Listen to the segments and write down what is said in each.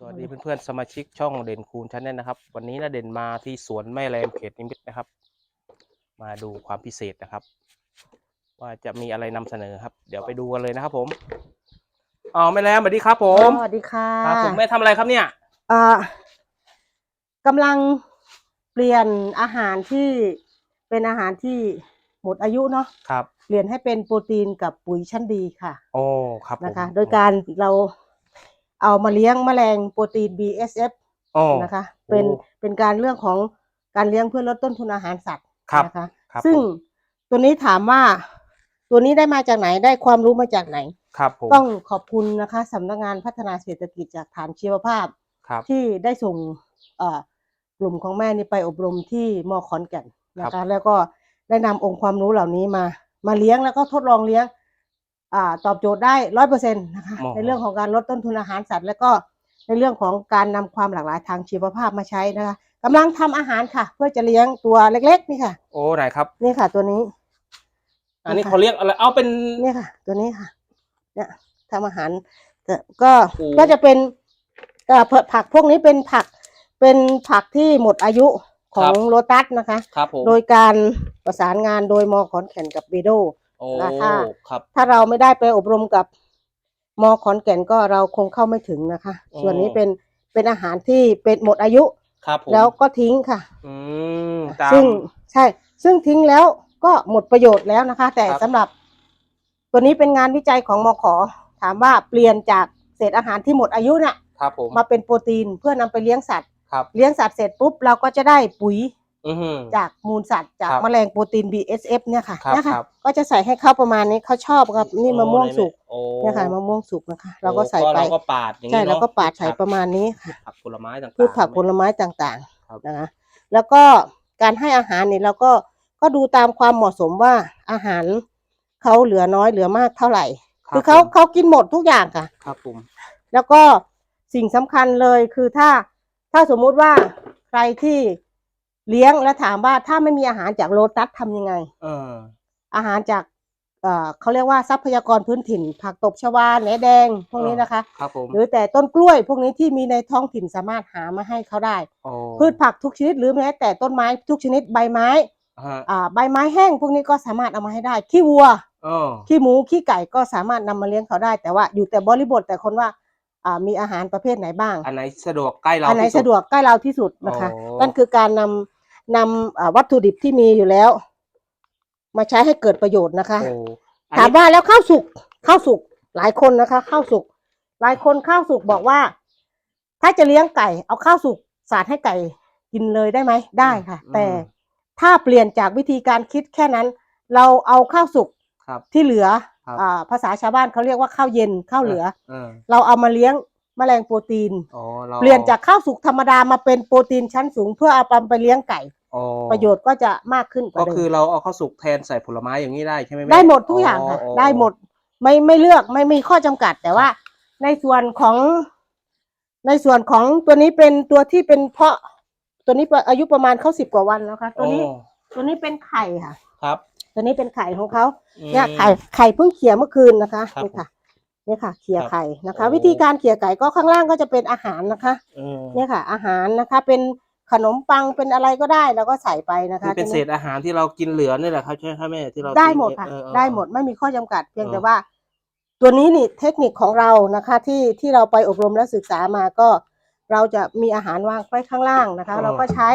สวัสดีเพื่อนๆสมาชิกช่องเด่นคูณชาแนลนะครับ วันนี้นะเด่นมาที่สวนแม่แรมเขตนิมิตรนะครับ มาดูความพิเศษนะครับ ว่าจะมีอะไรนำเสนอครับ เดี๋ยวไปดูกันเลยนะครับ ผมอ๋อแม่แรมสวัสดีครับ ผมสวัสดีค่ะครับผมแม่ทำอะไรครับเนี่ยอ่ากำลังเปลี่ยนอาหารที่เป็นอาหารที่หมดอายุเนาะครับ เปลี่ยนให้เป็นโปรตีนกับปุ๋ยชั้นดีค่ะ โอ้ครับผมนะคะ โดยการเรา เอามาเลี้ยงแมลงโปรตีน BSF โอ้นะคะ เป็นโอ้เป็นการเรื่องของการเลี้ยงเพื่อลดต้นทุนอาหารสัตว์ครับนะคะ ครับซึ่งผม ตัวนี้ถามว่า ตัวนี้ได้มาจากไหนได้ความรู้มาจากไหน ครับผมต้องขอบคุณนะคะสำนักงานพัฒนาเศรษฐกิจจากฐานชีวภาพ ครับ ที่ได้ส่งเอ่อกลุ่มของแม่นี่ไปอบรมที่มอขอนแก่นนะครัคะบ แล้วก็ได้นำองค์ความรู้เหล่านี้มา มาเลี้ยงแล้วก็ทดลองเลี้ยงอ่า ตอบโจทย์ได้ร้อยเปอร์เซ็นต์นะคะอ๋อในเรื่องของการลดต้นทุนอาหารสัตว์ แล้วก็ในเรื่องของการนำความหลากหลายทางชีวภาพมาใช้นะคะกำลังทำอาหารค่ะ เพื่อจะเลี้ยงตัวเล็ก ๆ นี่ค่ะ โอ้ไหนครับนี่ค่ะ ตัวนี้ อันนี้ค่ะเขาเรียกอะไรเอาเป็นนี่ค่ะ ตัวนี้ค่ะ เนี่ยทำอาหารก็ก็โอ้ก็จะเป็นเอ่อผักพวกนี้เป็นผักเป็นผักที่หมดอายุของโลตัสนะคะครับผมโดยการประสานงานโดยมอขอนแก่นกับเบโด โอ้นะคะครับ ถ้าเราไม่ได้ไปอบรมกับมอขอนแก่นก็เราคงเข้าไม่ถึงนะคะอ๋อส่วนนี้เป็นเป็นอาหารที่เป็นหมดอายุครับผมแล้วก็ทิ้งค่ะ อืมตามซึ่งใช่ ซึ่งทิ้งแล้วก็หมดประโยชน์แล้วนะคะ แต่ครับสำหรับ ตัวนี้เป็นงานวิจัยของมขอ ถามว่าเปลี่ยนจากเศษอาหารที่หมดอายุน่ะครับผมมาเป็นโปรตีนเพื่อนำไปเลี้ยงสัตว์ครับเลี้ยงสัตว์เสร็จปุ๊บเราก็จะได้ปุ๋ยอือหือ จากมูลสัตว์จากครับแมลงโปรตีน BSF เนี่ยค่ะครับเนี่ยค่ะครับ ก็จะใส่ให้เข้าประมาณนี้เขาชอบครับนี่มะม่วงสุกโอ้เนี่ยค่ะมะม่วงสุกนะคะ เราก็ใส่โอ้ไปเราก็ปาดอย่างใช่นี้เนอะแล้วก็ปาดใส่ผักประมาณนี้ค่ะ ผักผลไม้ต่างๆ พืชผักผลไม้ต่างครับ ๆนะคะ แล้วก็การให้อาหารเนี่ยเราก็ก็ดูตามความเหมาะสมว่าอาหารเขาเหลือน้อยเหลือมากเท่าไหร่ รับคือเขาผมเขากินหมดทุกอย่างค่ะ ครับผมแล้วก็สิ่งสำคัญเลยคือถ้าถ้าสมมุติว่าใครที่ เลี้ยงแล้วถามว่าถ้าไม่มีอาหารจากโลตัสทำยังไง เออ อาหารจากเอ่อเขาเรียกว่าทรัพยากรพื้นถิ่น ผักตบชวาแหนแดงพวกนี้นะคะ ครับผมหรือแต่ต้นกล้วยพวกนี้ที่มีในท้องถิ่นสามารถหามาให้เขาได้ โอ้พืชผักทุกชนิดหรือแม้แต่ต้นไม้ทุกชนิดใบไม้ฮะอ่าใบไม้แห้ง พวกนี้ก็สามารถเอามาให้ได้ขี้วัว เออ ขี้หมูขี้ไก่ก็สามารถนำมาเลี้ยงเขาได้ แต่ว่าอยู่แต่บริบทแต่คนว่าอ่ามีอาหารประเภทไหนบ้าง อันไหนสะดวกใกล้เราอันไหนที่สะดวกใกล้เราที่สุดนะคะ โอ้ นั่นคือการนำ นำอ่าวัตถุดิบที่มีอยู่แล้ว มาใช้ให้เกิดประโยชน์นะคะโอ้อันถามนี้ว่าแล้วข้าวสุกข้าวสุกหลายคนนะคะข้าวสุกหลายคนข้าวสุกบอกว่า ถ้าจะเลี้ยงไก่ เอาข้าวสุกสาดให้ไก่กินเลยได้ไหมได้ค่ะอืมแต่ถ้าเปลี่ยนจากวิธีการคิดแค่นั้น เราเอาข้าวสุกครับที่เหลือครับอ่าภาษาชาวบ้านเขาเรียกว่าข้าวเย็นข้าวเหลือเออเราเอามาเลี้ยงแมลงโปรตีนอ๋อเราเปลี่ยนจากข้าวสุกธรรมดามาเป็นโปรตีนชั้นสูง เพื่อเอาไปเลี้ยงไก่ อ๋อประโยชน์ก็จะมากขึ้นกว่าก็เดิคือมเราเอาข้าวสุกแทนใส่ผลไม้อย่างนี้ได้ใช่ไหมแได้หมดทุกอย่างค่ะ ได้หมดไม่ไม่เลือกไม่มีข้อจำกัด แต่ว่า ในส่วนของ ในส่วนของตัวนี้เป็นตัวที่เป็นเพาะ ตัวนี้อายุประมาณเข้าสิบกว่าวันแล้วค่ะตัวนี้โอ้ตัวนี้เป็นไข่ค่ะ ครับตัวนี้เป็นไข่ของเขา อืม เนี่ยไข่ไข่เพิ่งเขี่ยเมื่อคืนนะคะครับนี่ค่ะนี่ค่ะเขี่ยครับไข่นะคะโอ้วิธีการเขี่ยไก่ก็ข้างล่างก็จะเป็นอาหารนะคะเออเนี่ยค่ะ อาหารนะคะเป็น ขนมปังเป็นอะไรก็ได้แล้วก็ใส่ไปนะคืคะอเป็นเศษอาหารที่เรากินเหลือนี่แหละครับใช่ไหมแม่ที่เราได้ทิ้งหมดค่ะเออเออได้หมดไม่มีข้อจำกัด เพียงเออแต่ว่า ตัวนี้นี่เทคนิคของเรานะคะ ที่ที่เราไปอบรมและศึกษามาก็ เราจะมีอาหารวางไว้ข้างล่างนะคะ เราก็ใช้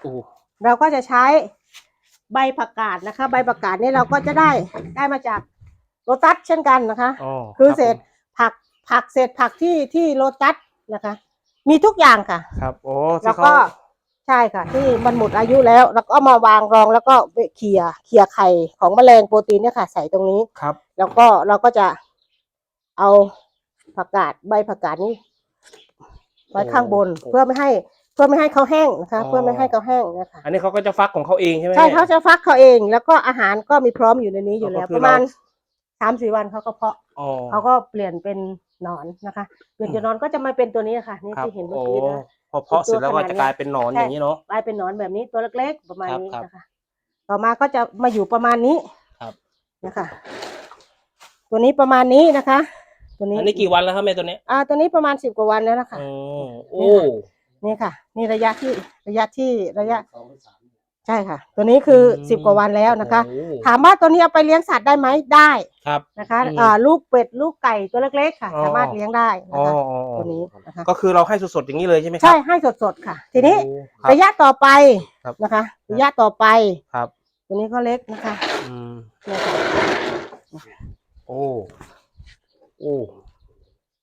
โอ้เราก็จะใช้ใบผักกาดนะคะ ใบผักกาดนี่เราก็จะได้ได้มาจากโลตัสเช่นกันนะคะอ๋อคือรับเศษผักผักเศษผักที่ที่โลตัสนะคะ มีทุกอย่างค่ะ ครับโอ้แล้ที่วเขาก็ใช่ค่ะ ที่มันหมดอายุแล้วแล้วก็เอามาวางรองแล้วก็เขี่ยเขี่ยไข่ของแมลงโปรตีนเนี่ยค่ะ ใส่ตรงนี้ ครับ แล้วก็เราก็จะเอาผักกาดใบผักกาดนี้ไว้ข้างบนเพื่อไม่ให้ เพื่อไม่ให้เขาแห้งนะคะเพื่อไม่ให้เขาแห้งนะคะ อันนี้เขาก็จะฟักของเขาเองใช่ไหมใช่แม่เขาจะฟักเขาเอง แล้วก็อาหารก็มีพร้อมอยู่ในนี้อยู่แล้ว ก็คือประมาณเราสามสี่วันเขาก็เพาะอ๋อเขาก็เปลี่ยนเป็น หนอนนะคะเปลี่ยนจากหนอนก็จะมาเป็นตัวนี้ค่ะนี่ครับที่เห็นเมื่อโอ้กี้นะพอเพาะเสร็จแล้วก็ตัวขนาดจะนี้กลายเป็นหนอนใช่อย่างนี้เนาะกลายเป็นหนอนแบบนี้ตัวเล็กๆประมาณครับนี้ครับนะคะ ต่อมาก็จะมาอยู่ประมาณนี้ครับนะคะ ตัวนี้ประมาณนี้นะคะ ตัวนี้อันนี้กี่วันแล้วครับแม่ตัวเนี้ยอ่า ตัวนี้ประมาณสิบกว่าวันแล้วนะคะอ๋อโอ้นี่ค่ะ นี่ระยะที่ระยะที่ระยะใช่ค่ะ ตัวนี้คือสิบกว่าวันแล้วนะคะ โอ้ถามว่าตัวนี้เอาไปเลี้ยงสัตว์ได้ไหมได้ครับ นะคะอืมอ่าลูกเป็ดลูกไก่ตัวเล็กๆค่ะ อ๋อ สามารถเลี้ยงได้นะอ๋อคะอ๋ออ๋อตัวนี้นะคะก็คือเราให้สดๆอย่างนี้เลยใช่ไหมครัใช่ให้สดๆค่ะ ทีนี้โอ้ครับ ระยะต่อไปครับนะคะ ระยะต่อไป ครับ ตัวนี้ก็เล็กนะคะอืม เนี่ยค่ะโอ้ โอ้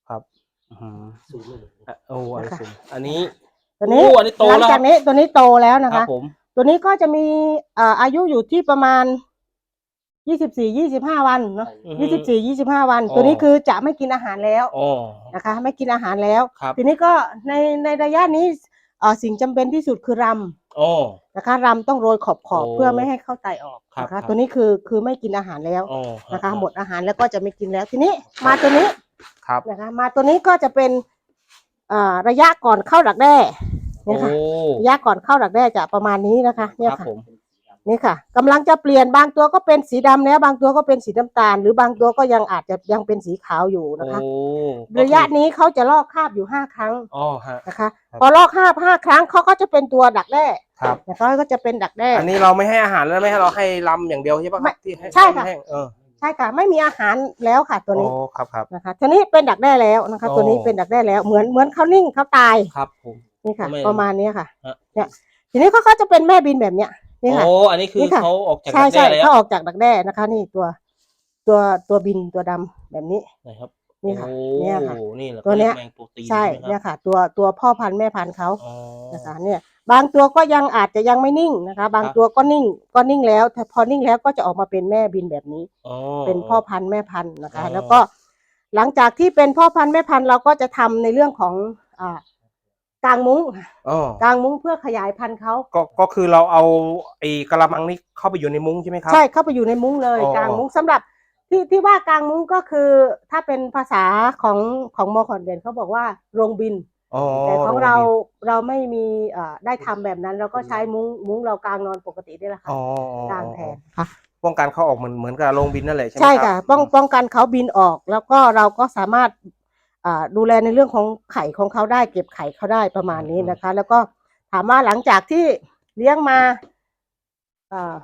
ครับอืมอะโอ้อันนี้สูงอันนี้ตัวนี้โอ้อันนี้โตหลัแล้วจากนี้ตัวนี้โตแล้วนะครัคะ บผม ตัวนี้ก็จะมีเอ่ออายุอยู่ที่ประมาณยี่สิบสี่ยี่สิบห้าวันเนาะอือฮึยี่สิบสี่ยี่สิบห้าวันอ๋อตัวนี้คือจะไม่กินอาหารแล้วอ๋อนะคะ ไม่กินอาหารแล้วครับทีนี้ก็ในในระยะนี้เอ่อสิ่งจำเป็นที่สุดคือรอ๋อำนะคะรำต้องโรยขอบขอบโอ้เพื่อไม่ให้เข้าไตออกครับนะครัคะบตัวนี้คือคือไม่กินอาหารแล้วอ๋อนะคะ หมดอาหารแล้วก็จะไม่กินแล้วทีนี้มาตัวนี้ครับนะคะ มาตัวนี้ก็จะเป็นอ่าระยะก่อนเข้าดักแด้ เนี่ยค่ะโอ้ระยะก่อนเข้าดักแด้จะประมาณนี้นะคะ เนี่ยครับค่ะผมนี่ค่ะกำลังจะเปลี่ยนบางตัวก็เป็นสีดำแล้ว บางตัวก็เป็นสีน้ำตาล หรือบางตัวก็ยังอาจจะยังเป็นสีขาวอยู่นะคะโอ้ระยะนี้เขาจะลอกคราบอยู่ห้าครั้งอ๋อฮะนะคะครับพอลอกคราบห้าครั้งเขาก็จะเป็นตัวดักแด้ครับนะคะก็จะเป็นดักแด้อันนี้เราไม่ให้อาหารแล้วไม่ให้เราให้ลำอย่างเดียวใช่ปะคไม่รับที่ให้ใช่ค่ะแห้งๆเออใช่ค่ะไม่มีอาหารแล้วค่ะตัวนี้โอ้ครับครับนะคะทีนี้เป็นดักแด้แล้วนะคะโอ้ตัวนี้เป็นดักแด้แล้วเหมือนเหมือนเขานิ่งเขาตายครับผม นี่ค่ะไม่ประมาณเนี้ยค่ะฮะเนี่ยทีนี้เขาก็จะเป็นแม่บินแบบเนี้ยนี่ค่ะ โอ้อันนี้คือนี่ค่ะ เขาออกจากใช่ดักใช่แด้แล้วเขาออกจากดักแด้นะคะ นี่ตัวตัวตัวบินตัวดำแบบนี้ นะครับนี่ค่ะโอ้เนี่ยค่ะ นี่แหละตัวเนี้ย ขารีกแมงโปรตีนใช่ไหมเนี่ยครับค่ะ ตัวตัวพ่อพันธุ์แม่พันธุ์เขาอ๋อ นะคะเนี่ยบางตัวก็ยังอาจจะยังไม่นิ่งนะคะ บางครับ ตัวก็นิ่งก็นิ่งแล้วแต่พอนิ่งแล้วก็จะออกมาเป็นแม่บินแบบนี้ อ๋อ เป็นพ่อพันธุ์แม่พันธุ์นะคะ อ๋อแล้วก็หลังจากที่เป็นพ่อพันธุ์แม่พันธุ์เราก็จะทำในเรื่องของอ่า กางมุ้งอ๋อกางมุ้งเพื่อขยายพันธุ์เขาก็ก็คือเราเอาไอ้กระมังนี้เข้าไปอยู่ในมุ้งใช่ไหมครับ ใช่เข้าไปอยู่ในมุ้งเลยอ๋อกางมุ้งสำหรับที่ที่ว่ากางมุ้งก็คือ ถ้าเป็นภาษาของของมอขอนเด่นเขาบอกว่าโรงบินอ๋อแต่ของเราโบินเราไม่มีเอ่อได้ทำแบบนั้น เราก็ใช้มุ้งมุ้งเรากางนอนปกตินี่แหละค่ะอ๋ออ๋อกางแทนค่ะป้องกันเขาออกเหมือนเหมือนกับโรงบินนั่นแหละใช่ไหมใช่รับค่ะป้องป้องกันเขาบินออก แล้วก็เราก็สามารถอ่า ดูแลในเรื่องของไข่ของเขาได้ เก็บไข่เขาได้ประมาณนี้นะคะ แล้วก็ถามว่าหลังจากที่เลี้ยงมาอ่า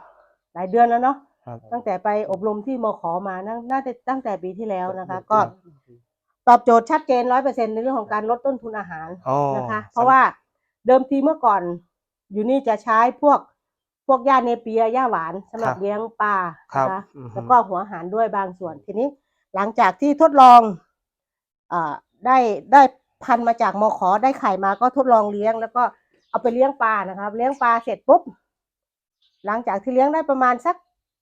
หลายเดือนแล้วเนาะครับตั้งแต่ไปอบรมที่มขมาน่าน่าจะตั้งแต่ปีที่แล้วนะคะ ก็ตอบโจทย์ชัดเจนร้อยเปอร์เซ็นในเรื่องของการลดต้นทุนอาหารอ๋อนะคะ เพราะว่าเดิมทีเมื่อก่อน อยู่นี่จะใช้พวกพวกหญ้าเนเปียหญ้าหวานสำหรับเลี้ยงปลาครับนะคะอือฮึแล้วก็หัวอาหารด้วยบางส่วนทีนี้ หลังจากที่ทดลองอ่า ได้ได้พันธุ์มาจากมขได้ไข่มาก็ทดลองเลี้ยง แล้วก็เอาไปเลี้ยงปลานะครับ เลี้ยงปลาเสร็จปุ๊บหลังจากที่เลี้ยงได้ประมาณสัก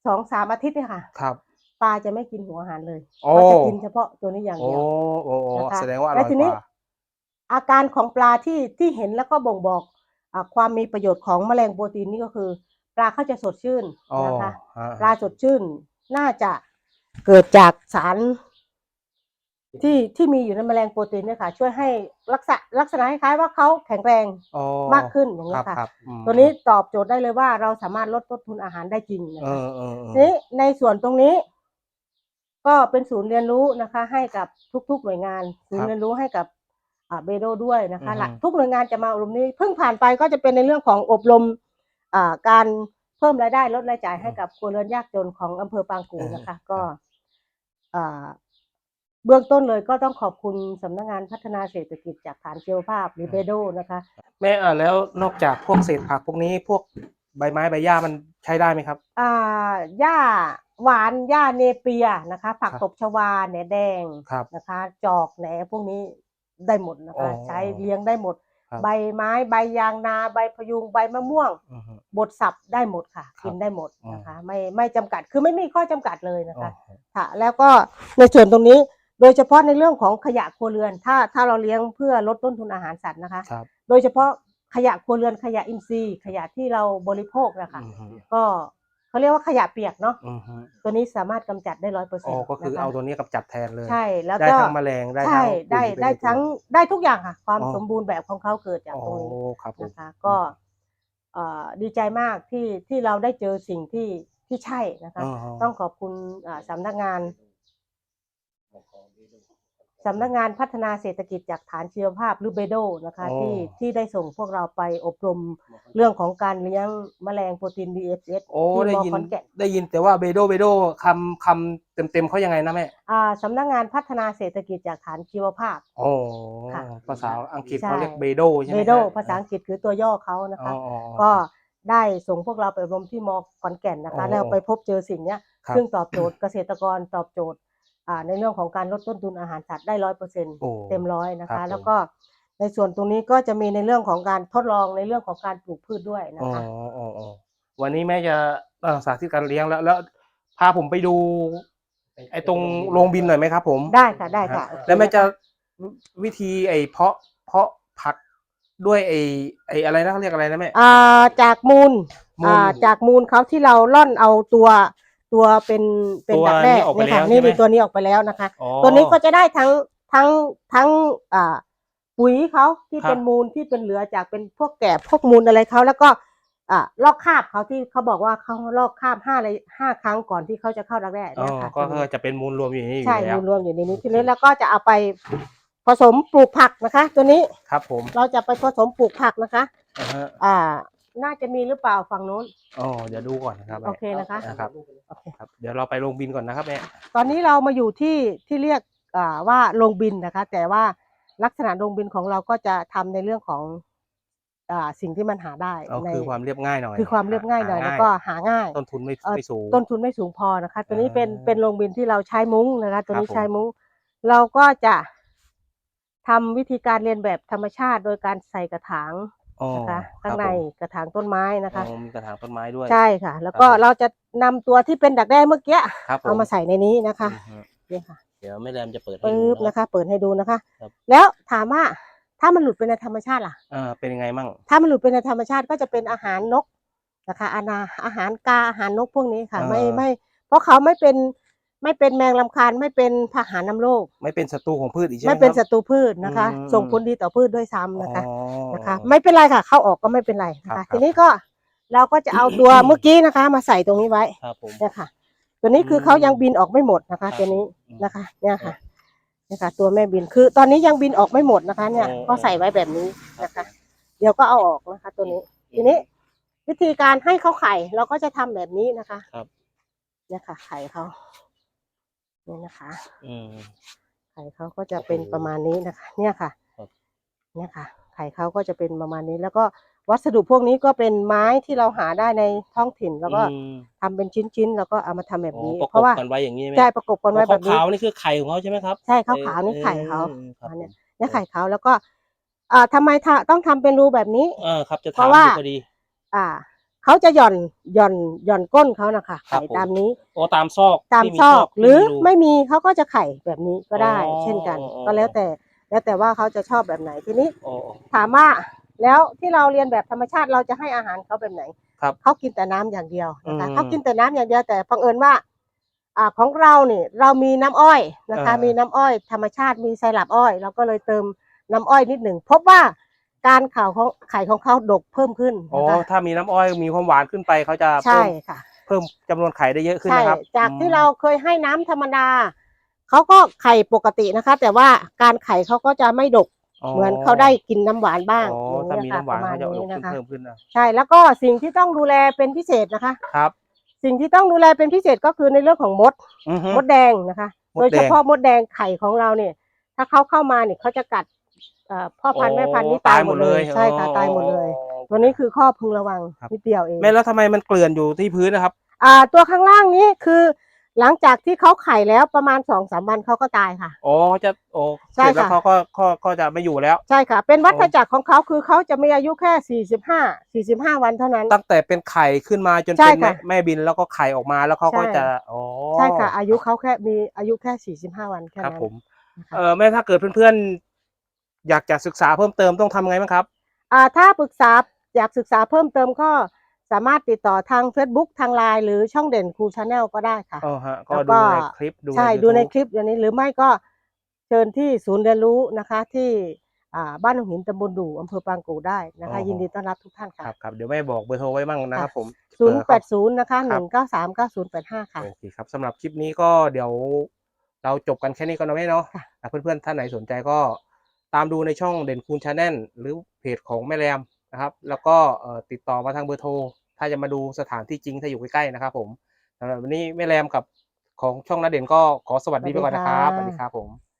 สองสามอาทิตย์เนี่ยค่ะ ครับปลาจะไม่กินหัวอาหารเลยโอ้ก็จะกินเฉพาะตัวนี้อย่างโอ้เดียวโอ้โอ้นะคะแสดงว่าอแล้ร่วอยทีกนี้ว่าอาการของปลาที่ที่เห็นแล้วก็บ่งบอกอาความมีประโยชน์ของแมลงโปรตีนนี่ก็คือ ปลาเขาจะสดชื่นอ๋อนะคะฮะปลาสดชื่นน่าจะเกิดจากสาร ที่ที่มีอยู่ในแมลงโปรตีนเนี่ยค่ะ ช่วยให้ลักษณะลักษณะคล้ายๆว่าเขาแข็งแรงอ๋อมากขึ้นอย่างคนี้รับยค่ะครับอืมตัวนี้ตอบโจทย์ได้เลยว่าเราสามารถลดต้นทุนอาหารได้จริงนะเอคะ อเออเออ ทีนี้ในส่วนตรงนี้ ก็เป็นศูนย์เรียนรู้นะคะ ให้กับทุกๆหน่วยงานศูนย์เรียนรู้ให้กับอ่าเบโดด้วยนะคะหลักทุกหน่วยงานจะมาอบรมนี้เพิ่งผ่านไปก็จะเป็นในเรื่องของอบรมอ่าการเพิ่มรายได้ลดรายจ่ายให้กับครัวเรือนยากจนของอำเภอปางกูนะคะ ก็อ่า เบื้องต้นเลยก็ต้องขอบคุณสำนักงานพัฒนาเศรษฐกิจจากฐานเชีวภาพหรือเบโดนะคะ แม่อะแล้วนอกจากพวกเศษผักพวกนี้พวกใบไม้ใบหญ้ามันใช้ได้ไหมครับ อ่าหญ้าหวานหญ้าเนเปียนะคะ ผักครับ ตบชวาแหนแดงครับ นะคะ จอกแหนพวกนี้ได้หมดนะคะอ๋อใช้เลี้ยงได้หมด ครับ ใบไม้ใบยางนาใบพยุงใบมะม่วง อือฮึบดสับได้หมดค่ะ ครับกินได้หมดอ๋อนะคะ ไม่ไม่จำกัดคือไม่มีข้อจำกัดเลยนะอ๋อคะค่ะแล้วก็ในส่วนตรงนี้ โดยเฉพาะในเรื่องของขยะครัวเรือน ถ้าถ้าเราเลี้ยงเพื่อลดต้นทุนอาหารสัตว์นะคะ ครับ โดยเฉพาะขยะครัวเรือนขยะอินทรีย์ ขยะที่เราบริโภคนะคะอือฮึก็เขาเรียกว่าขยะเปียกเนาะอือฮึตัวนี้สามารถกำจัดได้ร้อยเปอร์เซ็อ๋นอต์ก็คือเอาตัวนี้กับจัดแทนเลย ใช่แล้วได้ก็ทั้งแมลงได้ใช่ทั้งได้ปุ๋ยปได้ในตัวทั้งได้ทุกอย่างค่ะ ความอ๋อ สมบูรณ์แบบของเขาเกิดจากโอ้ตรงนี้ ครับผม นะคะก็เอ่อดีใจมากที่ที่เราได้เจอสิ่งที่ที่ใช่นะคะอ๋อต้องขอบคุณอ่าสำนักงาน สำนักงานพัฒนาเศรษฐกิจจากฐานชีวภาพหรือเบโดนะคะอ๋อ ที่ที่ได้ส่งพวกเราไปอบรมเรื่องของการเลี้ยงแมลงโปรตีน DHS โอ้ที่ได้มยินขอนแก่นได้ยินแต่ว่าเบโดเบโดคำคำเต็มเต็มๆเขายังไงนะแม่อ่าสำนักงานพัฒนาเศรษฐกิจจากฐานชีวภาพ โอ้ค่ะภาษาอังกฤษใช่เขาเรียกเบโดใช่ไหเบมโดฮะภาษาอังกฤษคือตัวย่อเขานะคะอ๋ออ๋ออ๋อก็ได้ส่งพวกเราไปอบรมที่มขอนแก่นนะคะโอ้แล้วไปพบเจอสิ่งเนี้ยครับ ซึ่งตอบโจทย์เกษตรกรตอบโจทย์อ่า ในเรื่องของการลดต้นทุนอาหารสัตว์ได้ร้อยเปอร์เซ็นต์โอ้เต็มร้อยนะครัคะ บผม แล้วก็ในส่วนตรงนี้ก็จะมีในเรื่องของการทดลองในเรื่องของการปลูกพืชด้วยนะอ๋อคะ อ๋ออ๋อวันนี้แม่จะเอ่อสาธิตการเลี้ยงแล้ว แล้วพาผมไปดู ไอ้ตรงโรงบินหน่อยไหมครับผม ได้ค่ะได้ค่ะฮแล้วแม่จะวิธีไอ้เพาะเพาะผักด้วยไอ้ไอ้อะไรนะเขาเรียกอะไรนะแม่ อ่าจากมูลมูล อ่าจากมูลเขาที่เราล่อนเอาตัว ตัวเป็นเป็นตัวดักแด้นี้ออกไปเนี่ยค่ะแล้วนี่ใช่ไหม มีตัวนี้ออกไปแล้วนะคะ อ๋อ ตัวนี้ก็จะได้ทั้งทั้งทั้งอ่าปุ๋ยเขาที่ครับ เป็นมูลที่เป็นเหลือจากเป็นพวกแกบพวกมูลอะไรเขาแล้วก็อ่าลอกคราบเขาที่เขาบอกว่าเขาลอกคราบห้าเลยห้าครั้งก่อนที่เขาจะเข้าดักแด้อ๋อเนี่ยค่ะก็คือจะเป็นมูลรวมอยู่ในนี่อยู่ใช่แล้วมูลรวมอยู่ในนี้ทีนี้แล้วก็จะเอาไปผสมปลูกผักนะคะ ตัวนี้ครับผมเราจะไปผสมปลูกผักนะคะ อ่าฮะอ่า น่าจะมีหรือเปล่าฝั่งนู้น อ๋อเดี๋ยวดูก่อนนะครับแม่โอเคนะคะ นะครับโอเค ครับ เดี๋ยวเราไปโรงบินก่อนนะครับแม่ตอนนี้เรามาอยู่ที่ที่เรียกอ่าว่าโรงบินนะคะ แต่ว่าลักษณะโรงบินของเราก็จะทำในเรื่องของอ่าสิ่งที่มันหาได้อ๋อในคือความเรียบง่ายหน่อยคือความเรียบง่ายหน่อยแล้วก็หาง่าย ต้นทุนไม่เอ่อ ไม่สูง ต้นทุนไม่สูงพอนะคะ ตัวนี้เป็นอ่าเป็นโรงบินที่เราใช้มุ้งนะคะ ตัวนี้ครับผม ใช้มุ้ง เราก็จะทำวิธีการเรียนแบบธรรมชาติ โดยการใส่กระถางอ๋อ นะคะครัข้างบในผมกระถางต้นไม้นะคะอ๋อมีกระถางต้นไม้ด้วยใช่ค่ะ แล้วก็ครับผมเราจะนำตัวที่เป็นดักแด้เมื่อกี้ครับผมเอามาใส่ในนี้นะคะอือฮึเนี่ยค่ะ เดี๋ยวแม่แรมจะเปิดให้ปึ๊ดูบนะคะ เปิดให้ดูนะคะครับแล้วถามว่าถ้ามันหลุดไปในธรรมชาติล่ะอ่าเป็นยังไงมั่งถ้ามันหลุดไปในธรรมชาติก็จะเป็นอาหารนกนะคะอาณาอาหารกาอาหารนกพวกนี้ค่ะอ่าไม่ไม่ เพราะเขาไม่เป็น ไม่เป็นแมงลำคาญไม่เป็นพาหารนำโรคไม่เป็นศัตรูของพืชอีกใช่ไหมไม่เป็นคศัรับตรูพืชนะคะอืมส่งผลดีต่อพืชด้วยซ้ำนะคะอ๋อนะคะ ไม่เป็นไรค่ะ เข้าออกก็ไม่เป็นไรนะครัคะบทีนี้ก็เราก็จะเอาตัวเมื่อกี้นะคะ มาใส่ตรงนี้ไว้ครับผมเนี่ยค่ะ ตัวนี้คือมเขายังบินออกไม่หมดนะคะครับตัวนี้อืมนะคะ เนี่ยค่ะเนี่ยค่ะ ตัวแม่บินคือ ตอนนี้ยังบินออกไม่หมดนะคะ เนี่ยอ๋อก็ใส่ไว้แบบนี้นะคะ เดี๋ยวก็เอาออกนะคะ ตัวนี้ ทีนี้วิธีการให้เขาไข่เราก็จะทำแบบนี้นะคะครับเนี่ยค่ะไข่เขาเนี่ยนะคะอืมไข่เขาก็จะเป็นโอ้โหประมาณนี้นะคะ เนี่ยค่ะครับเนี่ยค่ะ ไข่เขาก็จะเป็นประมาณนี้ แล้วก็วัสดุพวกนี้ก็เป็นไม้ที่เราหาได้ในท้องถิ่น แล้วก็อืมทำเป็นชิ้นๆแล้วก็เอามาทำแบบอ๋อนี้ประเพกบราะว่ากันไว้อย่างนี้ไหมใช่ประกบกันไว้แบบนี้ ขาวๆนี่คือไข่ของเขาใช่ไหมครับใช่ขาวๆนี่ไข่เขา ออครับอันผเนี้ยมเนี่ยไข่เขาแล้วก็อ่าทำไมถ้าต้องทำเป็นรูแบบนี้ เออครับจะเพถามราะอว่ายู่พอดี อ่า เขาจะหย่อนหย่อนหย่อนก้นเขานะคะครับไข่ผม ตามนี้ โอ้ตามซอกตามที่ซอกที่หรือรูไม่มีเขาก็จะไข่แบบนี้ก็ได้อ๋อเช่นกันอ๋อก็แล้วแต่แล้วแต่ว่าเขาจะชอบแบบไหนทีนี้โอ้โอ้ ถามว่าแล้วที่เราเรียนแบบธรรมชาติเราจะให้อาหารเขาแบบไหนครับเขากินแต่น้ำอย่างเดียวนะคะอืมเขากินแต่น้ำอย่างเดียวแต่บังเอิญว่าอ่าของเราเนี่ยเรามีน้ำอ้อยนะคะเออมีน้ำอ้อยธรรมชาติมีไซรัปอ้อย เราก็เลยเติมน้ำอ้อยนิดหนึ่งพบว่า การข่าวของไข่ของเขาดกเพิ่มขึ้นอ๋อนะคะถ้ามีน้ำอ้อยมีความหวานขึ้นไปเขาจะใช่เพิ่มค่ะเพิ่มจำนวนไข่ได้เยอะขึ้นใช่นะครับจากอืมที่เราเคยให้น้ำธรรมดาเขาก็ไข่ปกตินะคะ แต่ว่าการไข่เขาก็จะไม่ดกเหมือนเขาได้กินน้ำหวานบ้างอ๋ออย่างถ้าเงี้มียค่ะน้ำหวานประมาณเขาจะดนี้กขึ้นะนคะเพิ่มขึ้นนะใช่แล้วก็สิ่งที่ต้องดูแลเป็นพิเศษนะคะ ครับสิ่งที่ต้องดูแลเป็นพิเศษก็คือในเรื่องของมด อือฮึ มดแดงนะคะ มดแดง โดยเฉพาะมดแดงไข่ของเราเนี่ย ถ้าเขาเข้ามาเนี่ยเขาจะกัดเอ่อพ่อพันธุ์แม่พันธุ์นี่ตายหมดเลยใช่ค่ะตายหมดเลยอ๋อตัวนี้คือข้อพึงระวังครับนิดเดียวเองแม่แล้วทำไมมันเกลื่อนอยู่ที่พื้นนะครับ อ่า ตัวข้างล่างนี้คือ หลังจากที่เขาไข่แล้วประมาณสองสามวันเขาก็ตายค่ะอ๋อจะโอ้ใช่เสร็จแล้วค่ะเขาก็ก็ก็จะไม่อยู่แล้ว ใช่ค่ะ เป็นวัฏจักรของเขาคือเขาจะมีอายุแค่สี่สิบห้าสี่สิบห้าวันเท่านั้น ตั้งแต่เป็นไข่ขึ้นมาจนใช่เป็นแม่ค่ะแม่บินแล้วก็ไข่ออกมาแล้วเขาก็ใช่จะอ๋อใช่ค่ะ อายุเขาแค่มีอายุแค่สี่สิบห้าวันแค่ครับนั้นผมนะคะเออแม่ถ้าเกิดเพื่อนๆ อยากจะศึกษาเพิ่มเติมต้องทำไงบ้างครับ อ่าถ้าปรึกษาอยากศึกษาเพิ่มเติมก็สามารถติดต่อทาง Facebook ทางไลน์หรือช่องเด่นครูชาแนลก็ได้ค่ะอ๋อฮะก็แล้วดูก็ในคลิปดูใช่ในดูใน YouTube คลิปอย่างนี้หรือไม่ก็เชิญที่ศูนย์เรียนรู้นะคะที่อ่าบ้านหนองหินตำบลดูอำเภอปางกูได้นะคะอ๋อยินดีต้อนรับทุกท่านคค่ะรับครับเดี๋ยวแม่บอกเบอร์โทรไว้บ้างนะครับผมศูนย์แปดเผื่อศูนย์นะคะคหรับนึ่งเก้าสามเก้าศูนย์แปดห้าค่ะโอเคครับสำหรับคลิปนี้ก็เดี๋ยวเราจบกันแค่นี้ก่อนนะแม่เนาะค่ะอะเพื่อนๆท่านไหนสนใจก็ ตามดูในช่องเด่นคูณชาแนลหรือเพจของแม่แรมนะครับ แล้วก็เอ่อติดต่อมาทางเบอร์โทร ถ้าจะมาดูสถานที่จริงถ้าอยู่ใกล้ๆนะครับผมสำหรับวันนี้แม่แรมกับของช่องนาเด่นก็ขอสวัสดีไปก่อนนะครับสวัสดีครับผม